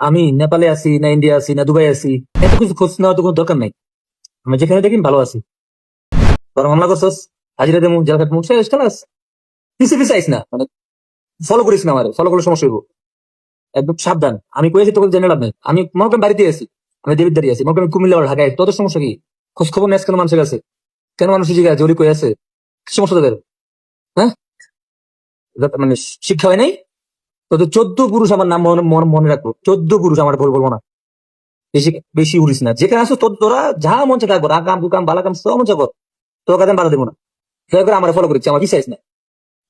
আমি নেপালে আছি, না ইন্ডিয়া আছি, না দুবাই আছি, এত কিছু খোঁজ নেওয়ার তো কোনো দরকার নাই। আমি যেখানে দেখি ভালো আছি। বরং হামলা করছস, হাজিরা দেমু জেল কাটমু শেষ খালাস। পিছে পিছে আইস না মানে ফলো করিস না আমার ফলো করলে সমস্যা হইব। একদম সাবধান। আমি কয়েছি তোকে জেনে লাভ নেই। আমি মনে করেন বাড়িতে আছি, আমি দেবিদ্দারি আছি। মনে করেন কুমিল্লা ঢাকায়, তোদের সমস্যা কি? খোঁজ খবর নেস কেন মানুষের কাছে? কেন মানুষ জিজ্ঞাসা আছে ওরি কই আছে? সমস্যা তোদের? হ্যাঁ? মানে শিক্ষা হয় নাই? তোদের চোদ্দ পুরুষ আমার নাম মনে- রাখব। চোদ্দ পুরুষ আমার বল বলব না। বেশি বেশি উড়িস না। যেখানে আসো তোর তোরা যা মন তা কর। আকাম কুকাম বালাকাম সব মন চায় কর। তোর কাছে বাধা দেবো না। দয়া করে আমার ফলো করেছি আমার বিশ্বাস না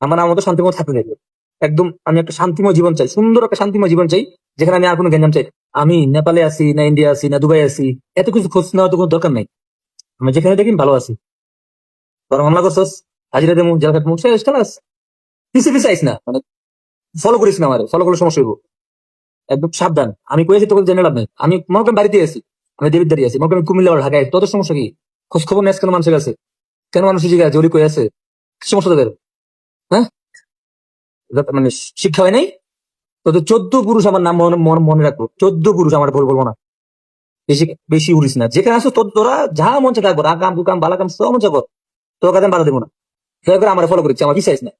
আমার আমার শান্তিময় থাকতে থাকবে একদম আমি একটা শান্তিময় জীবন চাই। সুন্দর একটা শান্তিময় জীবন চাই, যেখানে আমি আর কোনো গ্যাঞ্জাম চাই আমি নেপালে আছি, না ইন্ডিয়া আছি, না দুবাই আছি। এত কিছু খোঁজ নেওয়ার তো কোনো দরকার নাই। আমি যেখানে দেখি ভালো আছি। বরং হামলা করছস, হাজিরা দেমু জেল কাটমু শেষ, খালাস। পিছে পিছে আইস না। মানে ফলো করিস না আমার ফলো করলে সমস্যা হইব। একদম সাবধান। আমি কয়েছি তোকে জেনে লাভ নেই। আমি মনে করেন বাড়িতে আছি। আমি দেবিদ্দারি আছি। মনে করেন কুমিল্লা ঢাকায় তোদের সমস্যা কি? খোঁজ খবর নেস কেন মানুষের কাছে? কেন মানুষ জিজ্ঞাসা আছে কই আছে? কি সমস্যা তোদের? হ্যাঁ? মানে শিক্ষা হয় নাই? তোদের চোদ্দ পুরুষ আমার নাম মনে রাখব। চোদ্দ পুরুষ আমার বল বলব না। বেশি বেশি উড়িস না। যেখানে আসো তোর তোরা যা মন কর। আকাম কুকাম বালাকাম সব মন কর। তোর কাছে বাধা দেবো না। দয়া করে আমার ফলো করেছি আমার বিশ্বাস না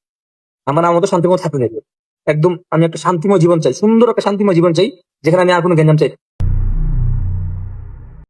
আমার আমার মতো শান্তিময় থাকতে থাকবে। একদম আমি একটা শান্তিময় জীবন চাই, সুন্দর একটা শান্তিময় জীবন চাই, যেখানে আমি আর কোনো গ্যাঞ্জাম চাই।